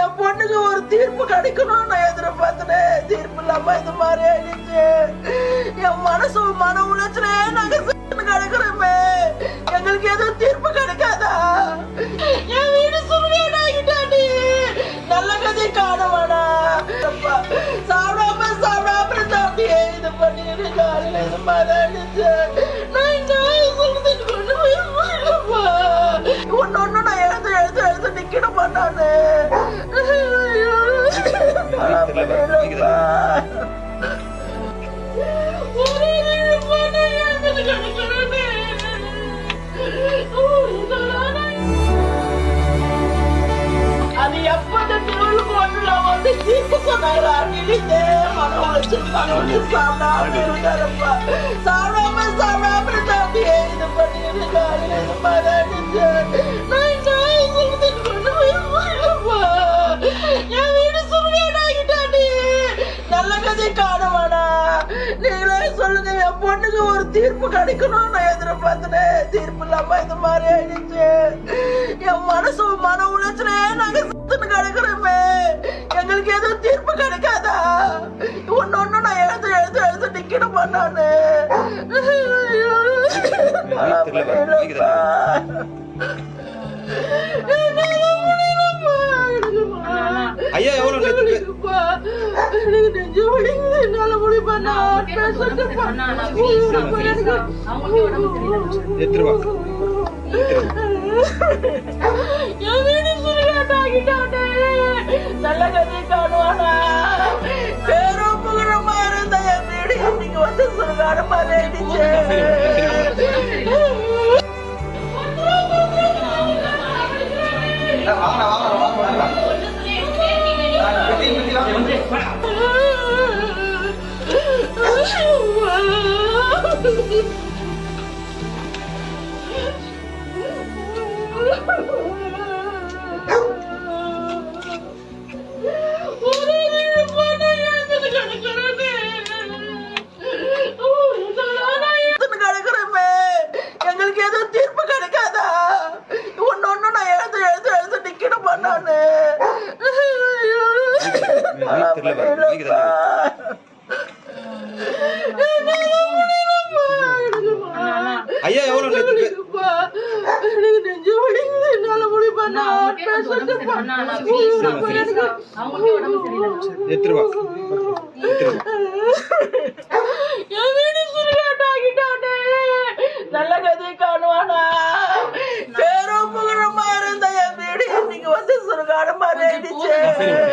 என் பொண்ணுக்கு ஒரு தீர்ப்பு கிடைக்கணும் நான் எதிர்பார்த்தேன். தீர்ப்பு இல்லாம இது மாதிரி ஆயிடுச்சு. என் மனசு மன உளைச்சலே நாங்க செத்து கிடக்குறோமே எங்களுக்கு எதுவும் தீர்ப்பு கிடைக்காதா? என் வீடு சுருவியடாகிட்டாடி நல்ல கதை காணவானா சாப்பிடாம சாப்பிடாம இருந்தாட்டி இது பண்ணிட்டு காலையில இது மாதிரி ஆயிடுச்சு. நான் இந்த சொல்றதுக்கு ஒன்னு நான் எழுந்து எழுந்து எழுந்து நிக்கணுமா நானு? வந்து தீர்ப்பு மன மன சாப்பிடாம சாப்பிடாம சாப்பிடாம இது பண்ணிட்டு காலையில இது நான் கொண்டு என் வீடு நல்ல கதை காணவானா நீங்களே சொல்லுங்க என் பொண்ணுக்கு ஒரு தீர்ப்பு கிடைக்கணும் நான் எதிர்பார்த்தேன் தீர்ப்பு இல்லாம இந்த மாதிரி ஆயிடுச்சு என் மனசு மன உளைச்சலே நாங்க சுத்தன்னு கிடக்குறோமே. எங்களுக்கு எதுவும் தீர்ப்பு கிடைக்காதா ஒன்னு ஒண்ணு நான் எழுந்து எழுந்து எழுந்து நிக்கணுமா நானு ஐயா, எவ்வளவு நேத்து பே- வலிக்குதுப்பா. எனக்கு நெஞ்சு வலிக்குது. என்னால முடியுமா? நான் பேசுறது எத்தனை ரூபா? நல்ல கதி காணுவானா பேரும் புகழமா இருந்த இன்னைக்கு வந்து சுடுகாடு மாதிரி ஆயிடுச்சு தீர்ப்பு கிடைக்காதா ஒன்னு ஒண்ணு நான் எழுந்து எழுந்து எழுந்து நிக்கணுமா நானு ஐயா, எவ்வளவு நெஞ்சு வலிக்குது. என்னால முடியுமா? நான் பேசுறது எத்தனை ரூபா? எத்தனை ரூபா? என் வீடு சுடுகாட்டாகிட்டானே. நல்ல கதை காணுவானா